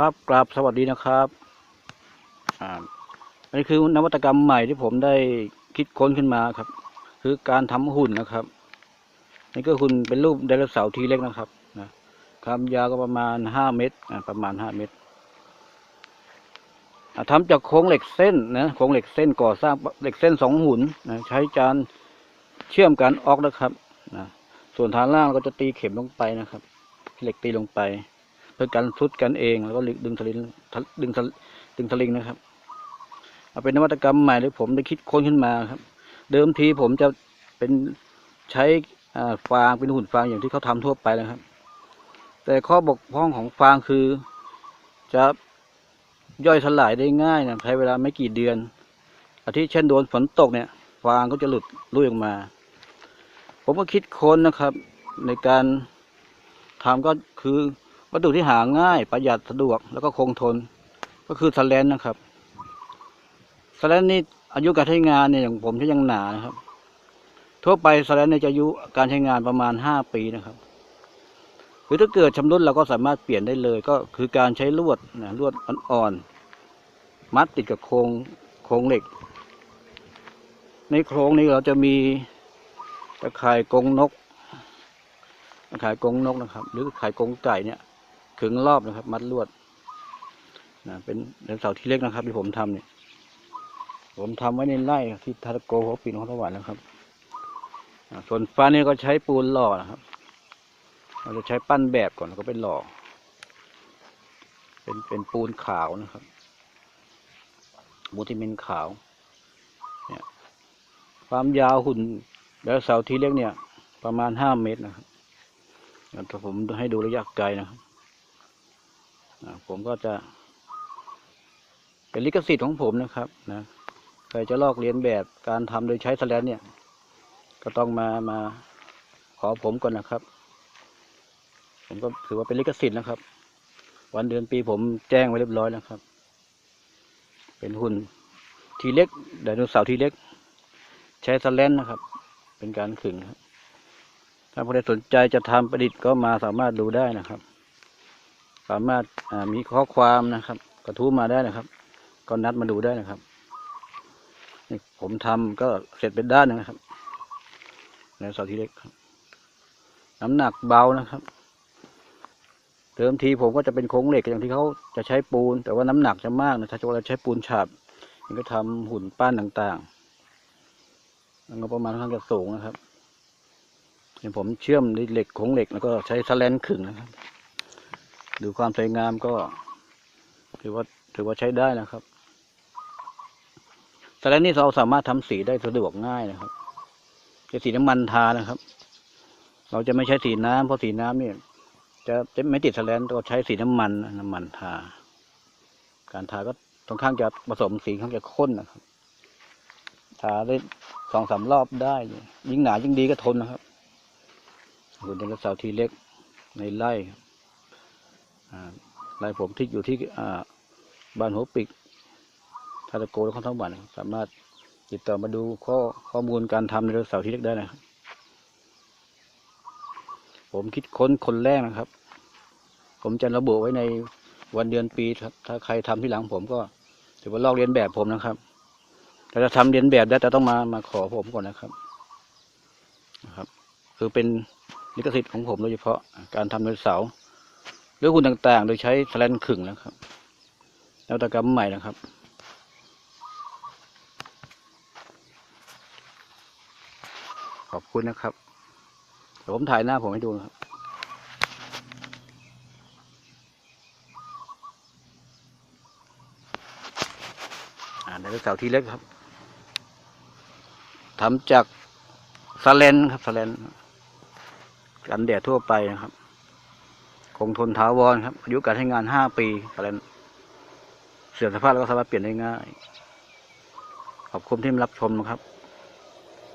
ครับกราบสวัสดีนะครับอ่าอันนี้คือนวัตกรรมใหม่ที่ผมได้คิดค้นขึ้นมาครับ คือการทำหุ่นนะครับ นี่ก็หุ่นเป็นรูปไดโนเสาร์ทีเล็กนะครับนะความยาวก็ประมาณห้าเมตรอ่าประมาณห้าเมตรอ่าทำจากโครงเหล็กเส้นนะโครงเหล็กเส้นก่อสร้างเหล็กเส้นสองหุ่นนะใช้จานเชื่อมกันออกนะครับนะส่วนฐานล่างเราก็จะตีเข็มลงไปนะครับ เหล็กตีลงไป เพื่อกันทุดกันเอง แล้วก็ดึงสลิงดึงสดึงสลิงนะครับ เอาเป็นนวัตกรรมใหม่ที่ผมได้คิดค้นขึ้นมาครับ เดิมทีผมจะเป็นใช้ฟางเป็นหุ่นฟางอย่างที่เขาทำทั่วไปนะครับ แต่ข้อบกพร่องของฟางคือจะย่อยสลายได้ง่ายนะใช้เวลาไม่กี่เดือนอาทิเช่นโดนฝนตกเนี่ย ฟางก็จะหลุดลุ่ยออกมา ผมก็คิดค้นนะครับ ในการทำก็คือ วัตถุที่หาง่ายประหยัดสะดวกแล้วก็คงทน ก็คือสแลนนะครับสแลนนี่อายุการใช้งานเนี่ยอย่างผมใช้ยังหนานะครับ ทั่วไปสแลนเนี่ยจะอายุการใช้งานประมาณห้าปีนะครับหรือถ้าเกิดชำรุดเราก็สามารถเปลี่ยนได้เลย ก็คือการใช้ลวดนะลวดอ่อนๆมัดติดกับโครงโครงเหล็ก ในโครงนี้เราจะมีตะข่ายกรงนกขายกรงนกนะครับ หรือขายกรงไก่เนี่ย ขึงรอบนะครับ มัดลวดนะเป็นเสาที่เล็กนะครับ ที่ผมทำเนี่ย ผมทำไว้ในไร่ที่ทาโกหัวปีนของสวรรค์นะครับส่วนฟ้านี่ก็ใช้ปูนหล่อนะครับ เราจะใช้ปั้นแบบก่อนแล้วก็เป็นหล่อ เป็นเป็นปูนขาวนะครับบูทิเมนขาว เนี่ย ความยาวหุ่นแล้วเสาที่เล็กเนี่ย ประมาณห้าเมตรนะครับถ้าผมให้ดูระยะไกลนะครับ ผมก็จะ เป็นลิขสิทธิ์ของผมนะครับนะใครจะลอกเลียนแบบการทำโดยใช้สแลนเนี่ย ก็ต้องมามาขอผมก่อนนะครับ ผมก็ถือว่าเป็นลิขสิทธิ์นะครับ วันเดือนปีผมแจ้งไว้เรียบร้อยแล้วครับ เป็นหุ่นทีเล็กไดโนเสาร์ทีเล็ก ใช้สแลนนะครับ เป็นการขึงครับถ้าผู้ใดสนใจจะทำประดิษฐ์ก็มาสามารถดูได้นะครับ สามารถมีข้อความนะครับ กระทู้มาได้นะครับ ก็นัดมาดูได้นะครับนี่ผมทำก็เสร็จเป็นด้านหนึงนะครับในเสาที่เล็กครับ น้ำหนักเบานะครับเดิมทีผมก็จะเป็นโครงเหล็กอย่างที่เขาจะใช้ปูน แต่ว่าน้ำหนักจะมากนะถ้าเราใช้ปูนฉาบมันก็ทำหุ่นปั้นต่างๆมันก็ประมาณค่อนข้างจะสูงนะครับเดี๋ยวผมเชื่อมด้วยเหล็กโครงเหล็กแล้วก็ใช้สแลนขึงนะครับ ดูความสวยงามก็ถือว่าถือว่าใช้ได้นะครับสแลนนี่เราสามารถทำสีได้สะดวกง่ายนะครับจะสีน้ำมันทานะครับ เราจะไม่ใช้สีน้ำเพราะสีน้ำเนี่ยจะจะไม่ติดสแลนเราใช้สีน้ำมันน้ำมันทา การทาก็ค่อนข้างจะผสมสีค่อนข้างจะข้นนะครับ ทาได้สองสามรอบได้ ยิ่งหนายิ่งดีก็ทนนะครับหุ่นไดโนเสาร์ทีเล็กในไร่ครับ อ่าไร่ผมที่อยู่ที่อบ้านหัวปิกทาตะโกและข้าวทั้งวันสามารถติดต่อมาดูข้อข้อมูลการทำไดโนเสาร์ทีเล็กได้นะครับ ผมคิดค้นคนแรกนะครับ ผมจะระบุไว้ในวันเดือนปีถ้าใครทำที่หลังผมก็ถือว่าลอกเรียนแบบผมนะครับแต่จะทำเรียนแบบได้แต่ต้องมามาขอผมก่อนนะครับนะครับ คือเป็นลิขสิทธิ์ของผมโดยเฉพาะการทำโดยเสาห รือหุ่นต่างๆ โดยใช้แสแลนขึงนะครับนวัตกรรมใหม่นะครับขอบคุณนะครับเดี๋ยวผมถ่ายหน้าผมให้ดูนะครับอ่าในเสาที่เล็กครับทำจากสแลนครับสแลนกันแดดทั่วไปนะครับ คงทนถาวรครับ อายุการใช้งานห้าปีอะไรเสื่อมสภาพแล้วก็สามารถเปลี่ยนได้ง่าย ขอบคุณที่มารับชมนะครับ